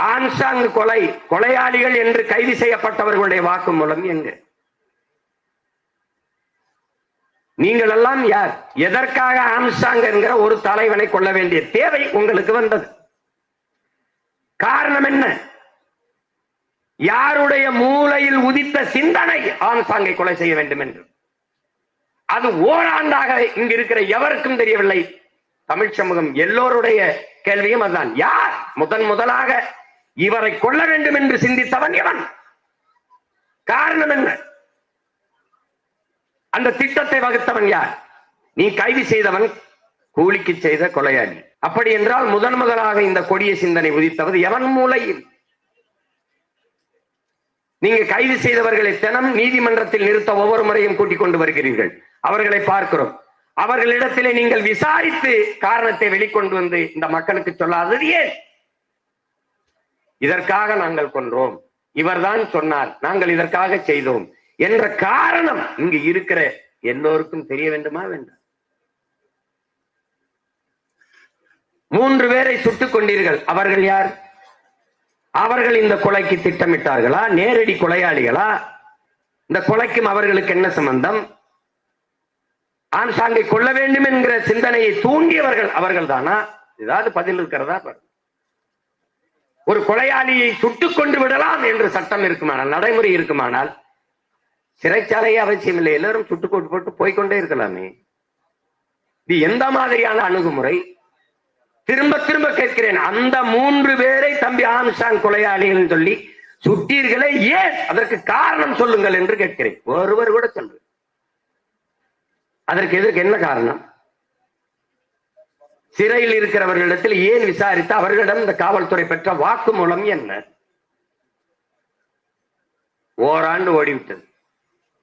ஆன்சாங் கொலை கொலையாளிகள் என்று கைது செய்யப்பட்டவர்களுடைய வாக்குமூலம் எங்க? நீங்கள் எல்லாம் யார்? எதற்காக ஆம்சாங் என்கிற ஒரு தலைவனை கொள்ள வேண்டிய தேவை உங்களுக்கு வந்தது. காரணம் என்ன? யாருடைய மூளையில் உதித்த சிந்தனை ஆம்சாங்கை கொலை செய்ய வேண்டும் என்று. அது ஓராண்டாக இங்கு இருக்கிற எவருக்கும் தெரியவில்லை. தமிழ் சமூகம் எல்லோருடைய கேள்வியும் அதுதான். யார்? முதன் முதலாக இவரை கொல்ல வேண்டும் என்று சிந்தித்தவன் இவன் காரணம் என்ன? அந்த திட்டத்தை வகுத்தவன் யார்? நீ கைது செய்தவன் கூலிக்கு செய்த கொலையாளி. அப்படி என்றால் முதன் முதலாக இந்த கொடிய சிந்தனை உதித்தவது எவன் மூலையில் நீங்க கைது செய்தவர்களை தினம் நீதிமன்றத்தில் நிறுத்த ஒவ்வொரு முறையும் கூட்டிக் கொண்டு வருகிறீர்கள். அவர்களை பார்க்கிறோம். அவர்களிடத்திலே நீங்கள் விசாரித்து காரணத்தை வெளிக்கொண்டு வந்து இந்த மக்களுக்கு சொல்லாதது ஏன்? இதற்காக நாங்கள் கொன்றோம். இவர்தான் சொன்னார் நாங்கள் இதற்காக செய்தோம். என்ற காரணம் இங்கு இருக்கிற எல்லோருக்கும் தெரிய வேண்டுமா வேண்டாம் மூன்று பேரை சுட்டுக் கொண்டீர்கள். அவர்கள் யார்? அவர்கள் இந்த கொலைக்கு திட்டமிட்டார்களா? நேரடி கொலையாளிகளா? இந்த கொலைக்கும் அவர்களுக்கு என்ன சம்பந்தம்? ஆன்சாங்கை கொள்ள வேண்டும் என்கிற சிந்தனையை தூண்டியவர்கள் அவர்கள் தானா ஏதாவது பதில் இருக்கிறதா பாருங்க. ஒரு கொலையாளியை சுட்டுக் கொண்டு விடலாம் என்று சட்டம் இருக்குமானால் நடைமுறை இருக்குமானால் சிறைச்சாலையே அவசியம் இல்லை. எல்லாரும் சுட்டுக் கொண்டு போட்டு போய்க்கொண்டே இருக்கலாமே. இது எந்த மாதிரியான அணுகுமுறை? திரும்ப திரும்ப கேட்கிறேன். அந்த மூன்று பேரை தம்பி ஆம்சாங் கொலையாளிகள் சொல்லி சுட்டீர்களே ஏன்? அதற்கு காரணம் சொல்லுங்கள் என்று கேட்கிறேன். ஒருவர் கூட சொல்றேன் அதற்கு எதற்கு என்ன காரணம்? சிறையில் இருக்கிறவர்களிடத்தில் ஏன் விசாரித்து அவர்களிடம் இந்த காவல்துறை பெற்ற வாக்குமூலம் என்ன? ஓராண்டு ஓடிவிட்டது.